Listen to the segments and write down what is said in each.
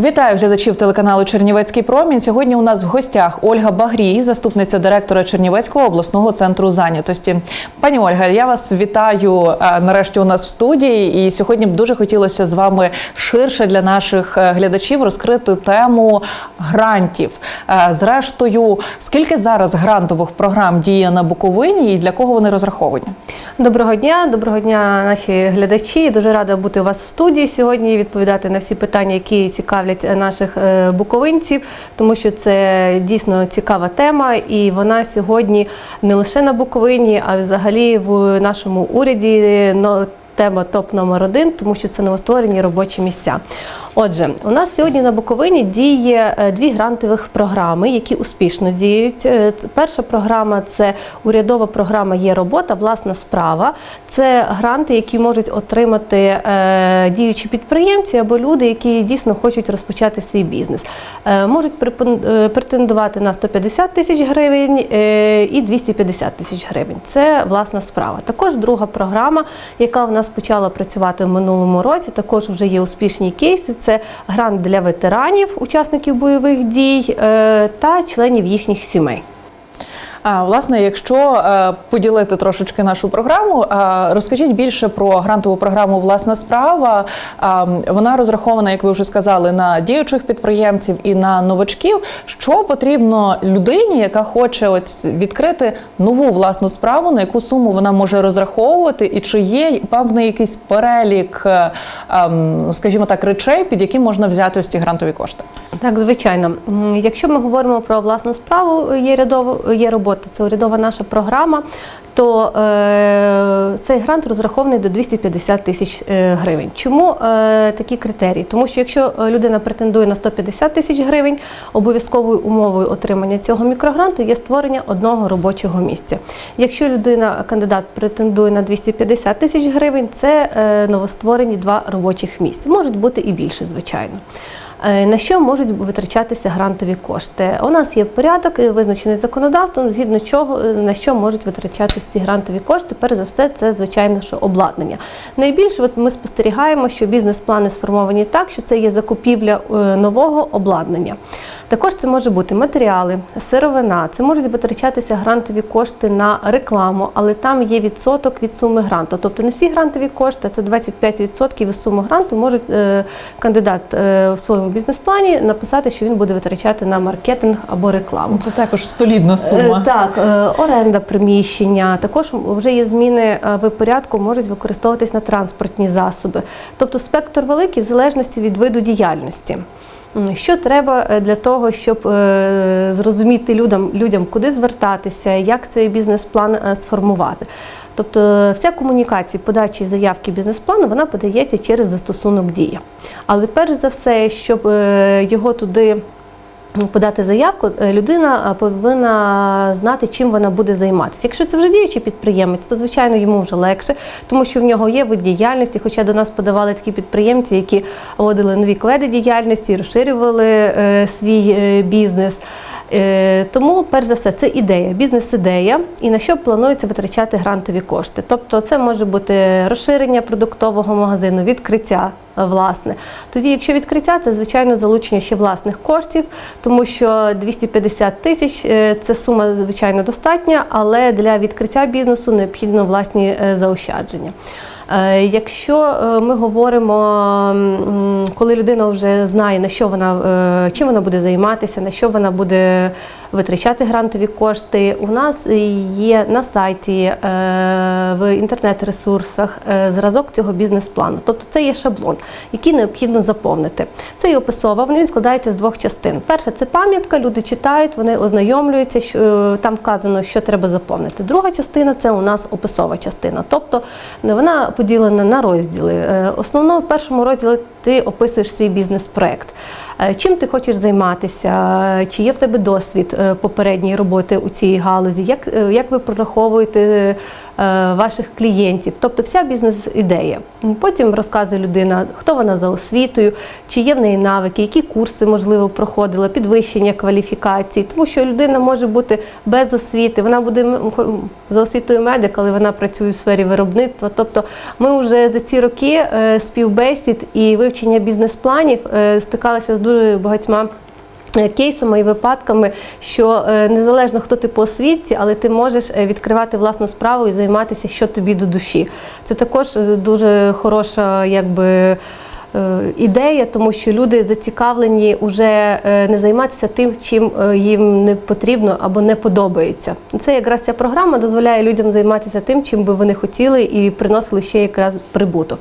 Вітаю глядачів телеканалу Чернівецький промінь. Сьогодні у нас в гостях Ольга Багрій, заступниця директора Чернівецького обласного центру зайнятості. Пані Ольга, я вас вітаю е, нарешті у нас в студії. І сьогодні б дуже хотілося з вами ширше для наших е, глядачів розкрити тему грантів. Е, Зрештою, скільки зараз грантових програм діє на Буковині і для кого вони розраховані? Доброго дня, доброго дня, наші глядачі. Дуже рада бути у вас в студії сьогодні відповідати на всі питання, які цікавлять е, наших е, буковинців, тому що це дійсно цікава тема, і вона сьогодні не лише на Буковині, а взагалі в нашому уряді. ну, Тема топ номер один, тому що це новостворені робочі місця. Отже, у нас сьогодні на Буковині діє е, дві грантових програми, які успішно діють. Е, Перша програма це урядова програма Є робота, власна справа. Це гранти, які можуть отримати е, діючі підприємці або люди, які дійсно хочуть розпочати свій бізнес. Можуть претендувати на 150 тисяч гривень і 250 тисяч гривень. Це власна справа. Також друга програма, яка в нас почала працювати в минулому році, також вже є успішні кейси. Це грант для ветеранів, учасників бойових дій е, та членів їхніх сімей. А, власне, якщо е, поділити трошечки нашу програму, е, розкажіть більше про грантову програму Власна справа. Е, вона розрахована, як ви вже сказали, на діючих підприємців і на новачків. Що потрібно людині, яка хоче от відкрити нову власну справу, на яку суму вона може розраховувати, і чи є певний якийсь перелік, ем, скажімо так, речей, під які можна взяти ось ці грантові кошти? Так, звичайно. Якщо ми говоримо про власну справу, є рядово, є робота, це урядова наша програма, то е, цей грант розрахований до 250 тисяч е, гривень. Чому е, такі критерії? Тому що якщо е, людина претендує на 150 тисяч гривень, обов'язковою умовою отримання цього мікрогранту є створення одного робочого місця. Якщо людина, кандидат, претендує на 250 тисяч гривень, це е, новостворені два робочих місця. Можуть бути і більше, звичайно. Е, На що можуть витрачатися грантові кошти? У нас є порядок, е, визначений законодавством, згідно чого е, на що можуть витрачатися ці грантові кошти. Перш за все, це звичайно, що обладнання. Найбільше от ми спостерігаємо, що бізнес-плани сформовані так, що це є закупівля нового обладнання. Також це може бути матеріали, сировина, це можуть витрачатися грантові кошти на рекламу, але там є відсоток від суми гранту. Тобто не всі грантові кошти, це 25% від суми гранту, можуть кандидат в своєму бізнес-плані написати, що він буде витрачати на маркетинг або рекламу. Це також солідна сума. Е, Так, е, оренда приміщення. Також вже є зміни е, в порядку, можуть використовуватись на транспортні засоби. Тобто спектр великий в залежності від виду діяльності. Що треба для того, щоб зрозуміти людям, людям, куди звертатися, як цей бізнес-план сформувати. Тобто е, вся комунікація подачі заявки бізнес-плану вона подається через застосунок дія. Але перш за все, щоб е, його туди подати заявку, е, людина повинна знати, чим вона буде займатися. Якщо це вже діючий підприємець, то звичайно йому вже легше, тому що в нього є вид діяльності. Хоча до нас подавали такі підприємці, які вводили нові кведи діяльності, розширювали свій бізнес. Е, Тому, перш за все, це ідея, бізнес-ідея, і на що планується витрачати грантові кошти. Тобто, це може бути розширення продуктового магазину, відкриття. е, Власне, тоді, якщо відкриття, це звичайно залучення ще власних коштів, тому що 250 тисяч е, це сума звичайно достатня, але для відкриття бізнесу необхідно власні заощадження. Е, Якщо е, ми говоримо, коли людина вже знає, на що вона е, чим вона буде займатися, на що вона буде витрачати грантові кошти, у нас є на сайті в інтернет-ресурсах зразок цього бізнес-плану. Тобто це є шаблон, який необхідно заповнити. Це є описова, він складається з двох частин. Перша це пам'ятка, люди читають, вони ознайомлюються, що там вказано, що треба заповнити. Друга частина це у нас описова частина. Тобто вона поділена на розділи. Е, Основно в першому розділі ти описуєш свій бізнес-проект. Е, Чим ти хочеш займатися, е, чи є в тебе досвід е, попередньої роботи у цій галузі, як, як ви прораховуєте ваших клієнтів, тобто вся бізнес-ідея. Потім розказує людина, хто вона за освітою, чи є в неї навики, які курси, можливо, проходила, підвищення кваліфікації, тому що людина може бути без освіти, вона буде за освітою медик, але вона працює у сфері виробництва. Тобто ми вже за ці роки співбесід і вивчення бізнес-планів стикалися з дуже багатьма. е, Кейсами і випадками, що е, незалежно хто ти по освіті, але ти можеш е, відкривати власну справу і займатися, що тобі до душі. Це також дуже хороша, якби. Ідея, тому що люди зацікавлені вже не займатися тим, чим їм не потрібно або не подобається. Це якраз ця програма дозволяє людям займатися тим, чим би вони хотіли, і приносили ще якраз прибуток.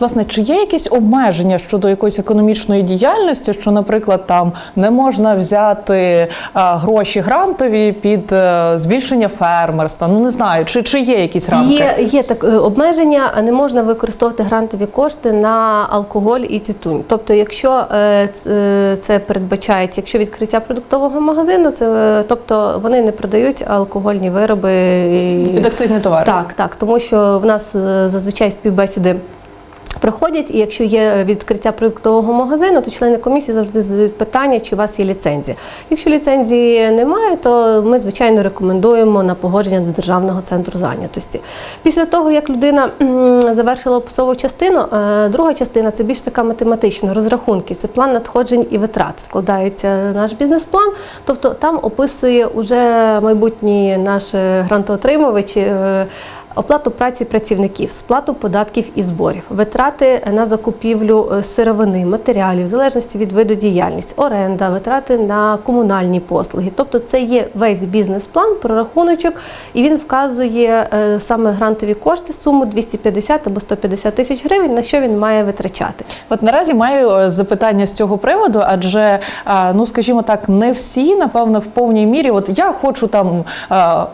Власне, чи є якісь обмеження щодо якоїсь економічної діяльності, що, наприклад, там не можна взяти гроші грантові під е, збільшення фермерства? Ну не знаю, чи, чи є якісь рамки? Є, є так е, обмеження, а не можна використовувати грантові кошти на алкоголь і тютюнь. Тобто, якщо е, це передбачається, якщо відкриття продуктового магазину, це тобто вони не продають алкогольні вироби. і- Під товари? Так, так, тому що в нас зазвичай співбесіди. Проходять, і якщо є відкриття продуктового магазину, то члени комісії завжди задають питання, чи у вас є ліцензія. Якщо ліцензії немає, то ми звичайно рекомендуємо на погодження до державного центру зайнятості. Після того, як людина завершила описову частину, е, друга частина це більш така математична розрахунки. Це план надходжень і витрат. Складається наш бізнес-план, тобто там описує уже майбутній наш е, грантоотримувач. Оплату праці працівників, сплату податків і зборів, витрати на закупівлю е, сировини, матеріалів, в залежності від виду діяльності, оренда, витрати на комунальні послуги. Тобто це є весь бізнес-план, прорахуночок, і він вказує е, саме грантові кошти, суму 250 або 150 тисяч гривень, на що він має витрачати. От наразі маю е, запитання з цього приводу, адже ну скажімо так, не всі напевно в повній мірі. От я хочу там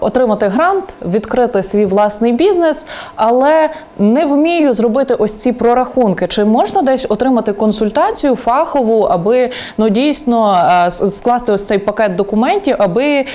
отримати грант, відкрити свій власний бізнес, але не вмію зробити ось ці прорахунки. Чи можна десь отримати консультацію фахову, аби ну дійсно е, скласти ось цей пакет документів, аби е,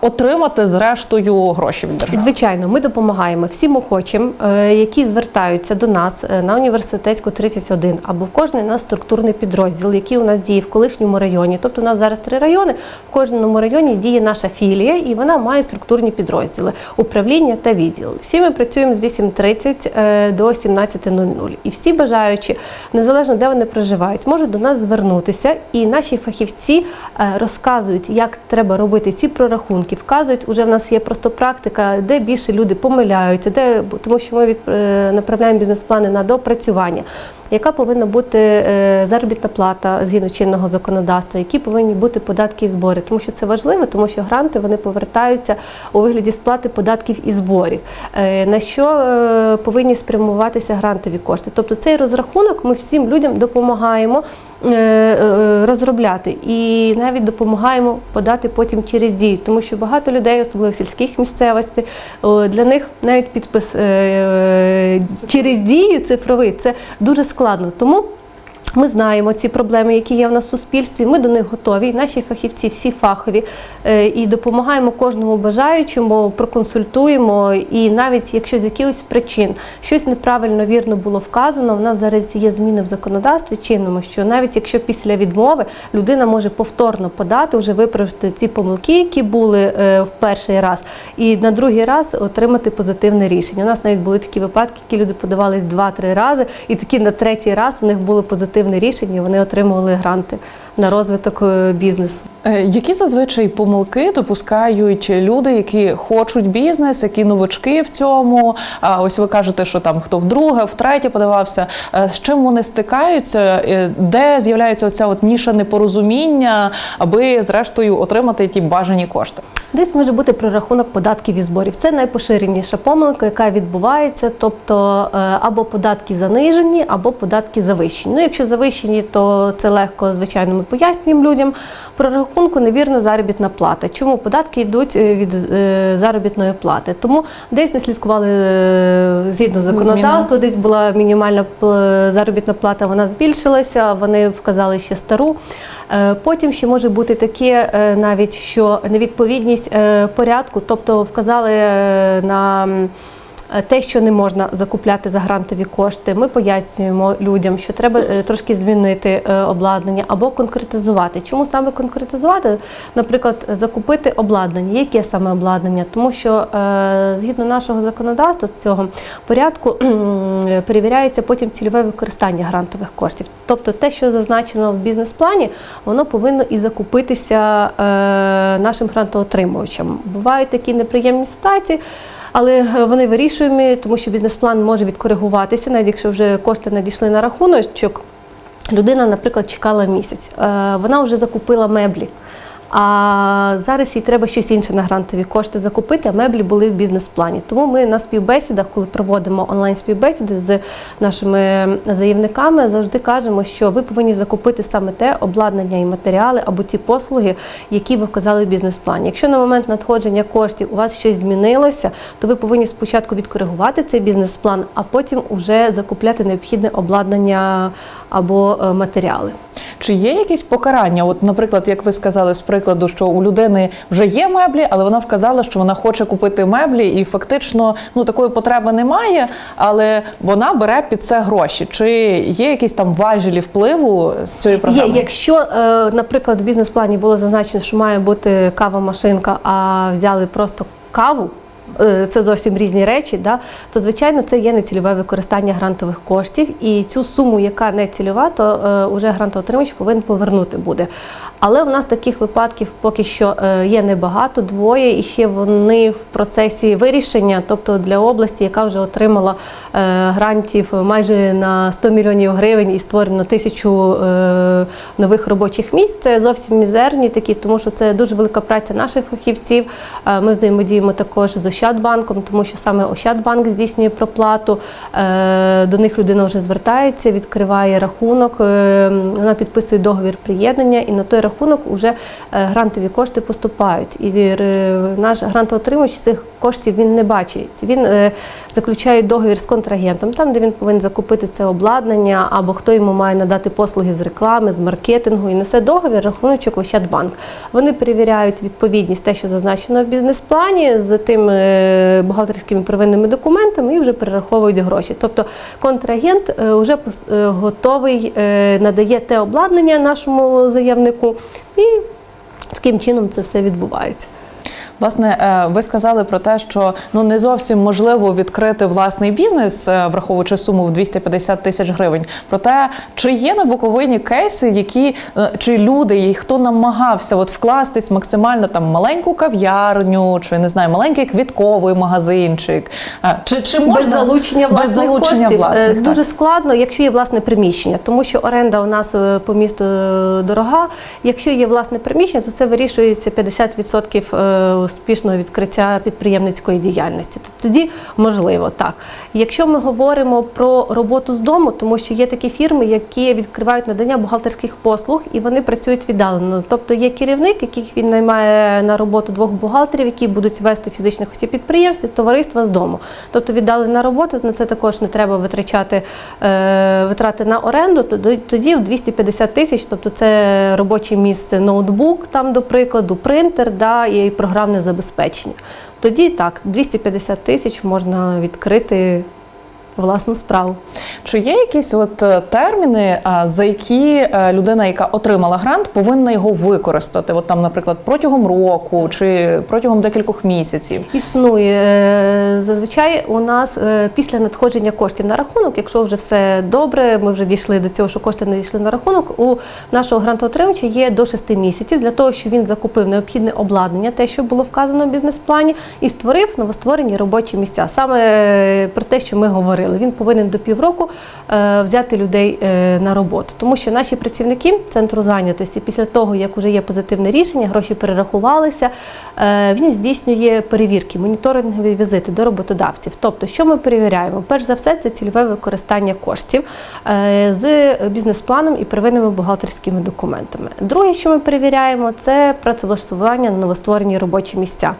отримати зрештою гроші від держави? Звичайно, ми допомагаємо всім охочим, е, які звертаються до нас на університетську 31 або в кожний наш структурний підрозділ, який у нас діє в колишньому районі. Тобто у нас зараз три райони. В кожному районі діє наша філія, і вона має структурні підрозділи управління та відділ. Всі ми працюємо з 8.30 е, до 17.00. І всі бажаючі, незалежно де вони проживають, можуть до нас звернутися, і наші фахівці е, розказують, як треба робити ці прорахунки, вказують, уже в нас є просто практика, де більше люди помиляються, де тому що ми від, е, бізнес-плани на допрацювання. Яка повинна бути е, заробітна плата згідно чинного законодавства, які повинні бути податки і збори, тому що це важливо, тому що гранти вони повертаються у вигляді сплати податків і зборів. Е, На що е, повинні спрямуватися грантові кошти? Тобто цей розрахунок ми всім людям допомагаємо розробляти і навіть допомагаємо подати потім через дію, тому що багато людей, особливо в сільських місцевостях, для них навіть підпис е, через дію цифровий це дуже складно. Тому ми знаємо ці проблеми, які є в нас в суспільстві. Ми до них готові. Наші фахівці всі фахові е, і допомагаємо кожному бажаючому, проконсультуємо. І навіть якщо з якихось причин щось неправильно вірно було вказано, в нас зараз є зміни в законодавстві чинному, що навіть якщо після відмови людина може повторно подати, вже виправити ті помилки, які були е, в перший раз, і на другий раз отримати позитивне рішення. У нас навіть були такі випадки, які люди подавались два-три рази, і такі на третій раз у них було позитивне рішення, і вони отримували гранти на розвиток е, бізнесу. Е, Які зазвичай помилки допускають люди, які хочуть бізнес, які новачки в цьому? А ось ви кажете, що там хто вдруге, втретє подавався. Е, З чим вони стикаються? Де з'являється оця от ніша непорозуміння, аби зрештою отримати ті бажані кошти? Десь може бути прорахунок податків і зборів. Це найпоширеніша помилка, яка відбувається, тобто або податки занижені, або податки завищені. Ну, якщо завищені, то це легко, звичайно, ми пояснюємо людям. Прорахунку невірна заробітна плата. Чому податки йдуть е, від е, заробітної плати? Тому десь не слідкували е, згідно законодавства, десь була мінімальна заробітна плата, вона збільшилася, вони вказали ще стару. Потім ще може бути таке навіть, що невідповідність порядку, тобто вказали на те, що не можна закупляти за грантові кошти. Ми пояснюємо людям, що треба е, трошки змінити е, обладнання або конкретизувати. Чому саме конкретизувати? Наприклад, закупити обладнання. Яке саме обладнання? Тому що е, згідно нашого законодавства з цього порядку перевіряється потім цільове використання грантових коштів. Тобто те, що зазначено в бізнес-плані, воно повинно і закупитися е, нашим грантоотримувачам. Бувають такі неприємні ситуації. Але е, вони вирішуємо, тому що бізнес-план може відкоригуватися, навіть якщо вже кошти надійшли на рахуночок. Людина, наприклад, чекала місяць. Е, Вона вже закупила меблі. А зараз їй треба щось інше на грантові кошти закупити, а меблі були в бізнес-плані. Тому ми на співбесідах, коли проводимо онлайн-співбесіди з нашими заявниками, завжди кажемо, що ви повинні закупити саме те обладнання і матеріали або ті послуги, які ви вказали в бізнес-плані. Якщо на момент надходження коштів у вас щось змінилося, то ви повинні спочатку відкоригувати цей бізнес-план, а потім вже закупляти необхідне обладнання або е, матеріали. Чи є якісь покарання? От, наприклад, як ви сказали з прикладу, що у людини вже є меблі, але вона вказала, що вона хоче купити меблі, і фактично ну такої потреби немає, але вона бере під це гроші. Чи є якісь там важелі впливу з цієї програми? Є, якщо, е, наприклад, в бізнес-плані було зазначено, що має бути кава-машинка, а взяли просто каву. е, Це зовсім різні речі, да? то звичайно це є нецільове використання грантових коштів, і цю суму, яка не цільова, то е, уже грантоотримач повинен повернути буде. Але в нас таких випадків поки що е, є небагато, двоє, і ще вони в процесі вирішення, тобто для області, яка вже отримала е, грантів майже на 100 мільйонів гривень і створено тисячу е, нових робочих місць. Це зовсім мізерні такі, тому що це дуже велика праця наших фахівців. Ми взаємодіємо також з Ощадбанком, тому що саме Ощадбанк здійснює проплату. До них людина вже звертається, відкриває рахунок, вона підписує договір приєднання, і на той рахунок вже е, грантові кошти поступають. І е, наш грантоотримувач цих коштів він не бачить. Він е, заключає договір з контрагентом, там де він повинен закупити це обладнання, або хто йому має надати послуги з реклами, з маркетингу, і несе договір, рахуночок Ощадбанк. Вони перевіряють відповідність те, що зазначено в бізнес-плані, з тими бухгалтерськими первинними документами і вже перераховують гроші. Тобто контрагент вже готовий, надає те обладнання нашому заявнику, і таким чином це все відбувається. Власне, е, ви сказали про те, що ну не зовсім можливо відкрити власний бізнес, е, враховуючи суму в 250 тисяч гривень. Проте, чи є на Буковині кейси, які е, чи люди, і хто намагався от вкластись максимально там маленьку кав'ярню, чи не знаю, маленький квітковий магазинчик, чи, чи можна без залучення власних без залучення коштів власних, е, так. дуже складно, якщо є власне приміщення, тому що оренда у нас по місту дорога. Якщо є власне приміщення, то це вирішується 50% е, успішного відкриття підприємницької діяльності. То Тоді можливо так. Якщо ми говоримо про роботу з дому, тому що є такі фірми, які відкривають надання бухгалтерських послуг і вони працюють віддалено. Тобто є керівник, яких він наймає на роботу двох бухгалтерів, які будуть вести фізичних осіб підприємств, товариства з дому. Тобто віддалена робота, на це також не треба витрачати е, витрати на оренду. Тоді в 250 тисяч, тобто це робоче місце, ноутбук, там до прикладу, принтер, да, і програмне забезпечення. Тоді так, 250 тисяч можна відкрити власну справу. Чи є якісь от е, терміни, а, за які е, людина, яка отримала грант, повинна його використати? От там, наприклад, протягом року чи протягом декількох місяців? Існує Е, зазвичай у нас е, після надходження коштів на рахунок, якщо вже все добре, ми вже дійшли до цього, що кошти надійшли на рахунок. У нашого грантоотримувача є до 6 місяців для того, щоб він закупив необхідне обладнання, те, що було вказано в бізнес-плані, і створив новостворені робочі місця. Саме е, про те, що ми говорили, він повинен до півроку е, взяти людей е, на роботу, тому що наші працівники центру зайнятості після того, як вже є позитивне рішення, гроші перерахувалися. е, Він здійснює перевірки, моніторингові візити до роботодавців. Тобто, що ми перевіряємо? Перш за все, це цільове використання коштів з бізнес-планом і первинними бухгалтерськими документами. Друге, що ми перевіряємо, це працевлаштування на новостворені робочі місця.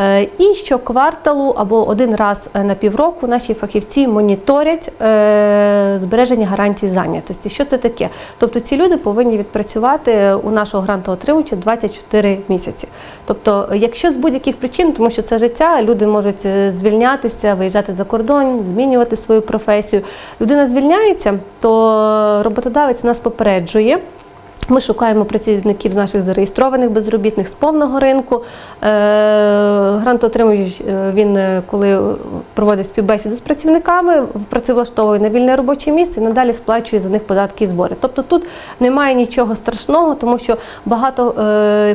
Е, І щокварталу або один раз е, на півроку наші фахівці моніторять е, збереження гарантій зайнятості. Що це таке? Тобто ці люди повинні відпрацювати у нашого грантоотримувача 24 місяці. Тобто, якщо з будь-яких причин, тому що це життя, люди можуть звільнятися, виїжджати за кордон, змінювати свою професію. Людина звільняється, то роботодавець нас попереджує. Ми шукаємо працівників з наших зареєстрованих безробітних з повного ринку. Е, Грантоотримувач, е, він е, коли проводить співбесіду з працівниками, працевлаштовує на вільне робоче місце і надалі сплачує за них податки і збори. Тобто тут немає нічого страшного, тому що багато,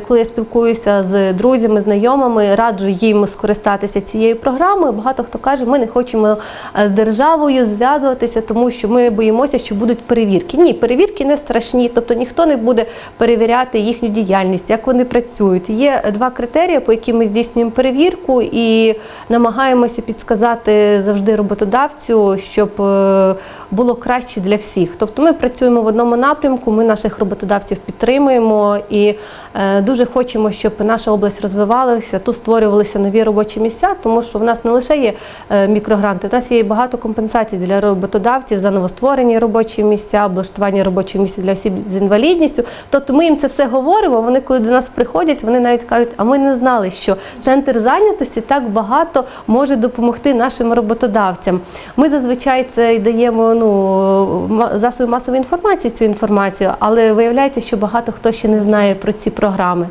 коли я спілкуюся з друзями, знайомими, раджу їм скористатися цією програмою. Багато хто каже, ми не хочемо з державою зв'язуватися, тому що ми боїмося, що будуть перевірки. Ні, перевірки не страшні, тобто ніхто не буде перевіряти їхню діяльність, як вони працюють. Є два критерії, по яким ми здійснюємо перевірку і намагаємося підсказати завжди роботодавцю, щоб е, було краще для всіх. Тобто ми працюємо в одному напрямку, ми наших роботодавців підтримуємо і е, дуже хочемо, щоб наша область розвивалася, тут створювалися нові робочі місця, тому що в нас не лише є е, мікрогранти, у нас є багато компенсацій для роботодавців за новостворені робочі місця, облаштування робочих місць для осіб з інвалідністю. Тобто ми їм це все говоримо. Вони, коли до нас приходять, вони навіть кажуть, а ми не знали, що центр зайнятості так багато може допомогти нашим роботодавцям. Ми зазвичай це й даємо ну засоби масової інформації цю інформацію, але виявляється, що багато хто ще не знає про ці програми.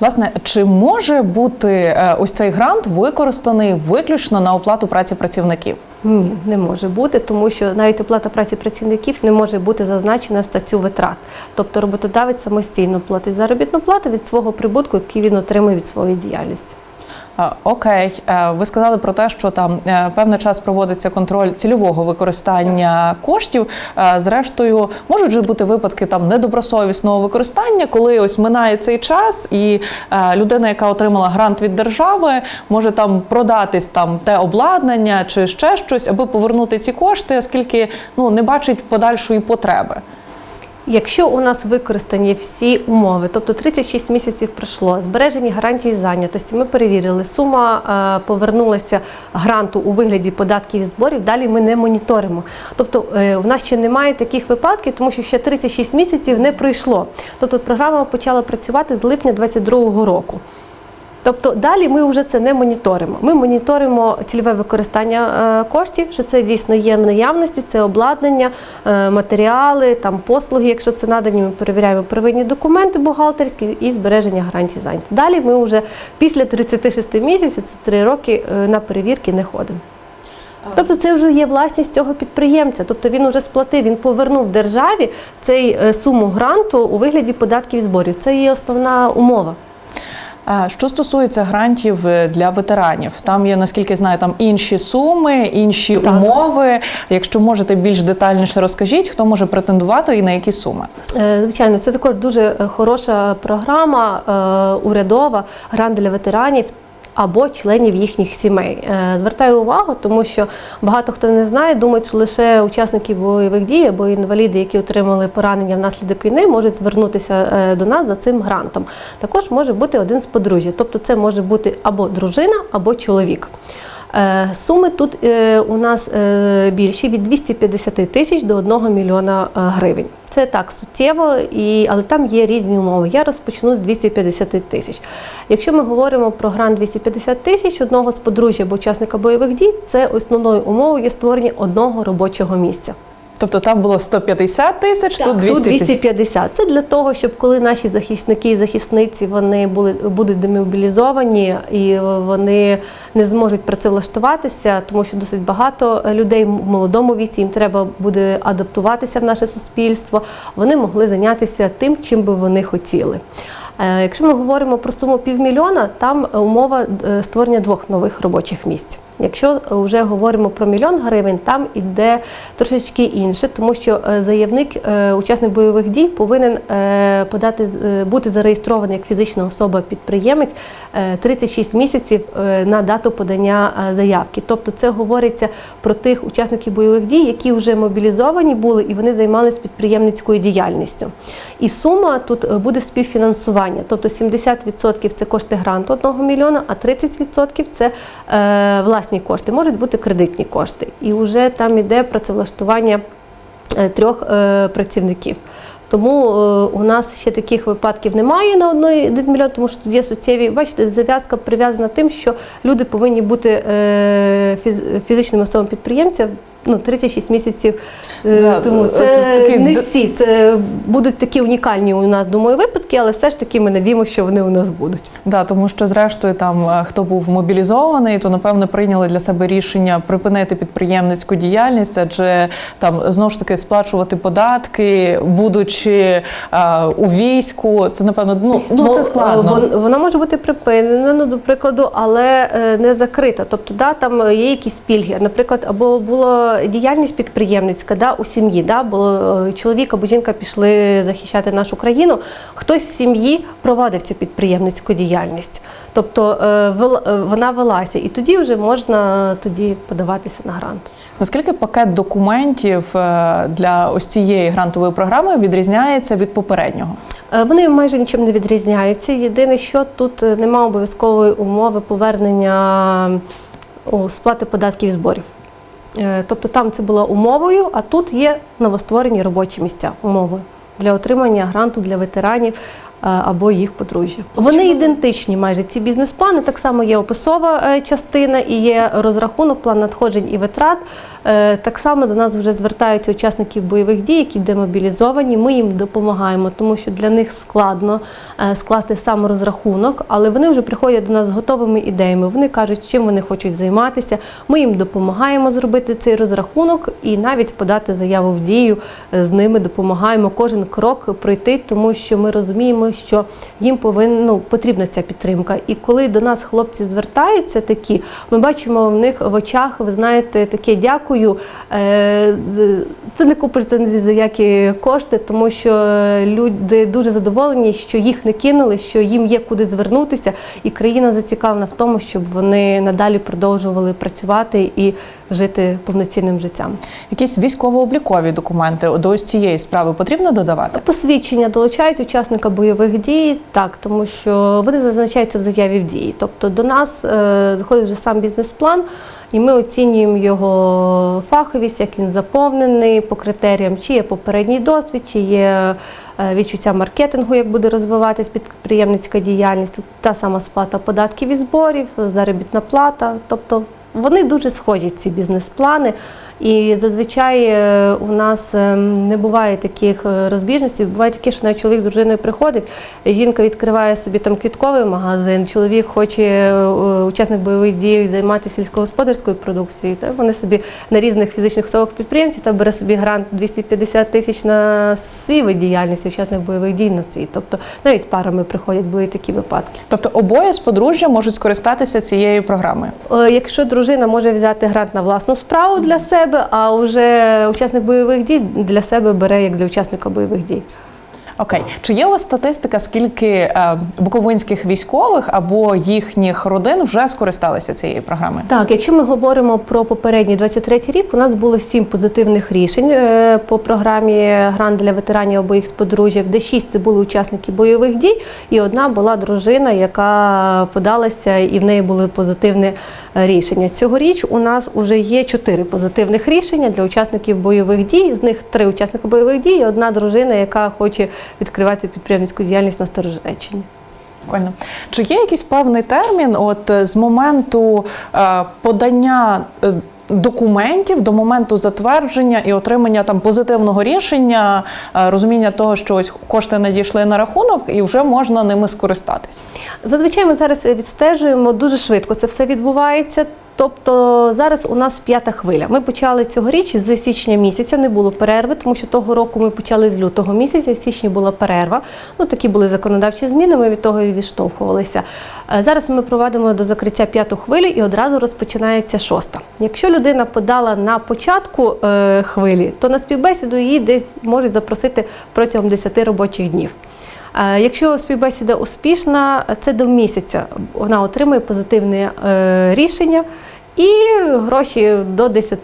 Власне, чи може бути е, ось цей грант використаний виключно на оплату праці працівників? Ні, не може бути, тому що навіть оплата праці працівників не може бути зазначена в статтю витрат. Тобто роботодавець самостійно платить заробітну плату від свого прибутку, який він отримує від своєї діяльності. Окей, Е, ви сказали про те, що там е, певний час проводиться контроль цільового використання коштів. Е, Зрештою, можуть же бути випадки там недобросовісного використання, коли ось минає цей час, і людина, яка отримала грант від держави, може там продатись там те обладнання чи ще щось, аби повернути ці кошти, оскільки ну не бачить подальшої потреби. Якщо у нас використані всі умови, тобто 36 місяців пройшло, збережені гарантії зайнятості, ми перевірили, сума е, повернулася гранту у вигляді податків і зборів, далі ми не моніторимо. Тобто е, в нас ще немає таких випадків, тому що ще 36 місяців не пройшло. Тобто програма почала працювати з липня 2022 року. Тобто далі ми вже це не моніторимо. Ми моніторимо цільове використання е, коштів, що це дійсно є в наявності, це обладнання, е, матеріали, там послуги. Якщо це надані, ми перевіряємо первинні документи бухгалтерські і збереження гарантій зайняті. Далі ми вже після 36 місяців, це 3 роки, е, на перевірки не ходимо. Тобто це вже є власність цього підприємця. Тобто він вже сплатив, він повернув державі цей суму гранту у вигляді податків і зборів. Це є основна умова. А Що стосується грантів е, для ветеранів, там є, наскільки знаю, там інші суми, інші Так. умови. Якщо можете більш детальніше розкажіть, хто може претендувати і на які суми? Е, Звичайно, це також дуже е, хороша програма е, урядова грант для ветеранів. Або членів їхніх сімей. Е, Звертаю увагу, тому що багато хто не знає, думають, що лише учасники бойових дій або інваліди, які отримали поранення внаслідок війни, можуть звернутися е, до нас за цим грантом. Також може бути один з подружжя, тобто це може бути або дружина, або чоловік. Е, Суми тут е, у нас е, більші від 250 тисяч до 1 мільйона гривень. Це так суттєво, і, але там є різні умови. Я розпочну з 250 тисяч. Якщо ми говоримо про грант 250 тисяч одного з подружжя або учасника бойових дій, це основною умовою є створення одного робочого місця. Тобто там було 150 тисяч, тут Тут 200 тисяч. 250. Це для того, щоб коли наші захисники і захисниці вони були будуть демобілізовані і вони не зможуть працевлаштуватися, тому що досить багато людей в молодому віці їм треба буде адаптуватися в наше суспільство. Вони могли зайнятися тим, чим би вони хотіли. Е, Якщо ми говоримо про суму півмільйона, там умова е, створення двох нових робочих місць. Якщо вже говоримо про мільйон гривень, там іде трошечки інше, тому що е, заявник, е, учасник бойових дій, повинен е, подати е, бути зареєстрований як фізична особа-підприємець е, 36 місяців е, на дату подання е, заявки. Тобто, це говориться про тих учасників бойових дій, які вже мобілізовані були і вони займалися підприємницькою діяльністю. І сума тут е, буде співфінансування, тобто 70% це кошти гранту 1 мільйона, а 30% це е, власні кошти, можуть бути кредитні кошти. І вже там іде працевлаштування е, трьох е, працівників. Тому е, у нас ще таких випадків немає на одної 1 мільйон, тому що тут є суттєві. Бачите, зав'язка прив'язана тим, що люди повинні бути фіз- фізичними особами підприємця. Ну, 36 місяців. Е, Да, тому е, це такий не всі. Це будуть такі унікальні у нас, думаю, випадки, але все ж таки ми надіємося, що вони у нас будуть. Да, тому що зрештою там е, хто був мобілізований, то напевно прийняли для себе рішення припинити підприємницьку діяльність, адже там знову ж таки сплачувати податки, будучи е, у війську, це напевно ну, ну це складно. вон- Вона може бути припинена, ну, до прикладу, але не закрита. Тобто, да, там є якісь пільги. Наприклад, або була діяльність підприємницька да, у сім'ї, да, було е, чоловік або жінка пішли захищати нашу країну. Хтось з сім'ї проводив цю підприємницьку діяльність. Тобто е, е, вона велася, і тоді вже можна тоді подаватися на грант. Наскільки пакет документів для ось цієї грантової програми відрізняється від попереднього? Вони майже нічим не відрізняються. Єдине, що тут немає обов'язкової умови повернення сплати податків і зборів. Е, Тобто там це було умовою, а тут є новостворені робочі місця умови для отримання гранту для ветеранів або їх подружжя. Вони ідентичні майже ці бізнес-плани. Так само є описова е, частина і є розрахунок, план надходжень і витрат. Е, Так само до нас вже звертаються учасники бойових дій, які демобілізовані. Ми їм допомагаємо, тому що для них складно е, скласти сам розрахунок, але вони вже приходять до нас з готовими ідеями. Вони кажуть, чим вони хочуть займатися. Ми їм допомагаємо зробити цей розрахунок і навіть подати заяву в дію е, з ними допомагаємо кожен крок пройти, тому що ми розуміємо, що їм повинна ну, потрібна ця підтримка. І коли до нас хлопці звертаються такі, ми бачимо в них в очах, ви знаєте, таке дякую. Е, Ти не купиш за які кошти, тому що люди дуже задоволені, що їх не кинули, що їм є куди звернутися, і країна зацікавлена в тому, щоб вони надалі продовжували працювати і жити повноцінним життям. Якісь військово-облікові документи до ось цієї справи потрібно додавати? Посвідчення долучають учасника бойових дій, так, тому що вони зазначаються в заяві в дії. Тобто до нас е, доходить вже сам бізнес-план, і ми оцінюємо його фаховість, як він заповнений по критеріям, чи є попередній досвід, чи є е, відчуття маркетингу, як буде розвиватись підприємницька діяльність, та сама сплата податків і зборів, заробітна плата. Тобто вони дуже схожі, ці бізнес-плани. І зазвичай е, у нас е, не буває таких е, розбіжностей. Буває таке, що навіть чоловік з дружиною приходить, жінка відкриває собі там квітковий магазин, чоловік хоче е, учасник бойових дій займатися сільськогосподарською продукцією. Та вони собі на різних фізичних особах підприємців та бере собі грант 250 тисяч на свій вид діяльності, учасник бойових дій на свій. Тобто навіть парами приходять, були такі випадки. Тобто обоє з подружжя можуть скористатися цією програмою. Якщо дружина може взяти грант на власну справу для себе, а вже учасник бойових дій для себе бере як для учасника бойових дій. Окей, чи є у вас статистика, скільки е, буковинських військових або їхніх родин вже скористалися цією програмою? Так, якщо ми говоримо про попередній 23 рік, у нас було сім позитивних рішень е, по програмі грант для ветеранів обоїх з подружжя, де шість це були учасники бойових дій, і одна була дружина, яка подалася, і в неї були позитивні е, рішення. Цьогоріч у нас вже є чотири позитивних рішення для учасників бойових дій. З них три учасники бойових дій, і одна дружина, яка хоче відкривати підприємницьку діяльність на Сторожинеччині. Прикольно. Чи є якийсь певний термін, от е, з моменту е, подання е, документів до моменту затвердження і отримання там позитивного рішення, е, розуміння того, що ось кошти надійшли на рахунок, і вже можна ними скористатись? Зазвичай ми зараз відстежуємо дуже швидко. Це все відбувається. Тобто зараз у нас п'ята хвиля. Ми почали цьогоріч з січня місяця, не було перерви, тому що того року ми почали з лютого місяця, в січні була перерва. Ну такі були законодавчі зміни, ми від того і відштовхувалися. Е, Зараз ми проводимо до закриття п'яту хвилю і одразу розпочинається шоста. Якщо людина подала на початку е, хвилі, то на співбесіду її десь можуть запросити протягом 10 робочих днів. Е, Якщо співбесіда успішна, це до місяця вона отримує позитивне рішення і гроші до 10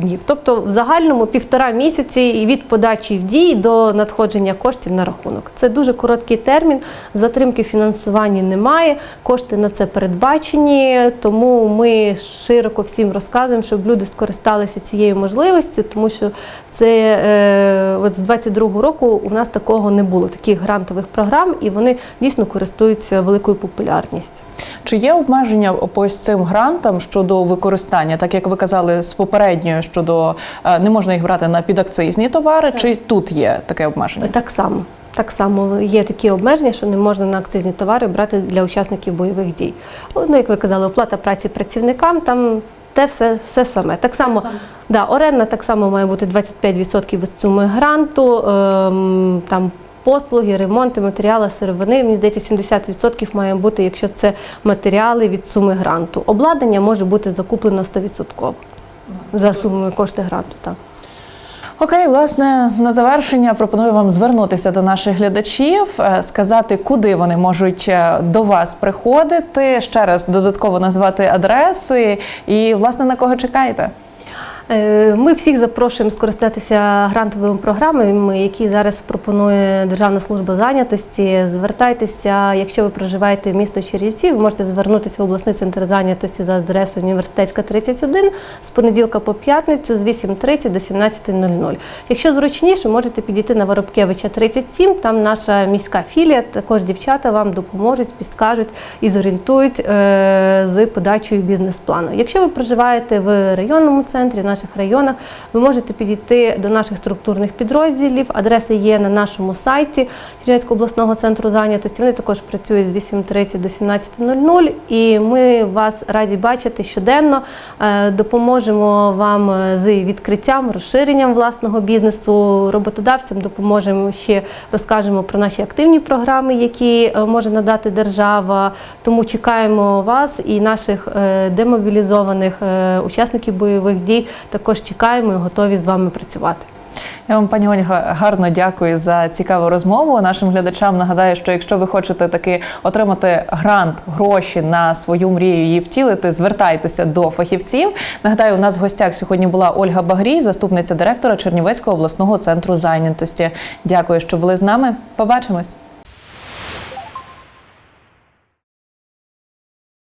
днів. Тобто в загальному півтора місяці від подачі в дії до надходження коштів на рахунок. Це дуже короткий термін, затримки в фінансуванні немає, кошти на це передбачені, тому ми широко всім розказуємо, щоб люди скористалися цією можливістю, тому що це е, от з 22-го року у нас такого не було, таких грантових програм, і вони дійсно користуються великою популярністю. Чи є обмеження по ось цим грантам щодо використання, так як ви казали з попередньою щодо е, не можна їх брати на підакцизні товари, чи тут є таке обмеження? Так само. Так само є такі обмеження, що не можна на акцизні товари брати для учасників бойових дій. Ну, як ви казали, оплата праці працівникам там те все, все саме. Так само, Да, оренда так само має бути 25% від суми гранту. Ем, там Послуги, ремонти, матеріали, сировини, мені здається, 70% має бути, якщо це матеріали від суми гранту. Обладнання може бути закуплено 100% за сумою кошти гранту. Так. Окей, власне, на завершення пропоную вам звернутися до наших глядачів, е, сказати, куди вони можуть е, до вас приходити, ще раз додатково назвати адреси і, власне, на кого чекаєте. Е, Ми всіх запрошуємо скористатися грантовими програмами, які зараз пропонує Державна служба зайнятості. Звертайтеся, якщо ви проживаєте в місто Чернівці, ви можете звернутися в обласний центр зайнятості за адресою Університетська 31 з понеділка по п'ятницю з 8.30 до 17.00. Якщо зручніше, можете підійти на Воробкевича 37, там наша міська філія, також дівчата вам допоможуть, підскажуть і зорієнтують е, з подачею бізнес-плану. Якщо ви проживаєте в районному центрі, в наших районах, ви можете підійти до наших структурних підрозділів. Адреси є на нашому сайті Чернівецького обласного центру зайнятості. Вони також працюють з 8.30 до 17.00 і ми вас раді бачити щоденно. Е, Допоможемо вам з відкриттям, розширенням власного бізнесу, роботодавцям допоможемо ще розкажемо про наші активні програми, які е, може надати держава. Тому чекаємо вас і наших е, демобілізованих учасників бойових дій. Також чекаємо і готові з вами працювати. Я вам, пані Ольга, гарно дякую за цікаву розмову. Нашим глядачам нагадаю, що якщо ви хочете таки отримати грант, гроші на свою мрію її втілити, звертайтеся до фахівців. Нагадаю, у нас в гостях сьогодні була Ольга Багрій, заступниця директора Чернівецького обласного центру зайнятості. Дякую, що були з нами. Побачимось.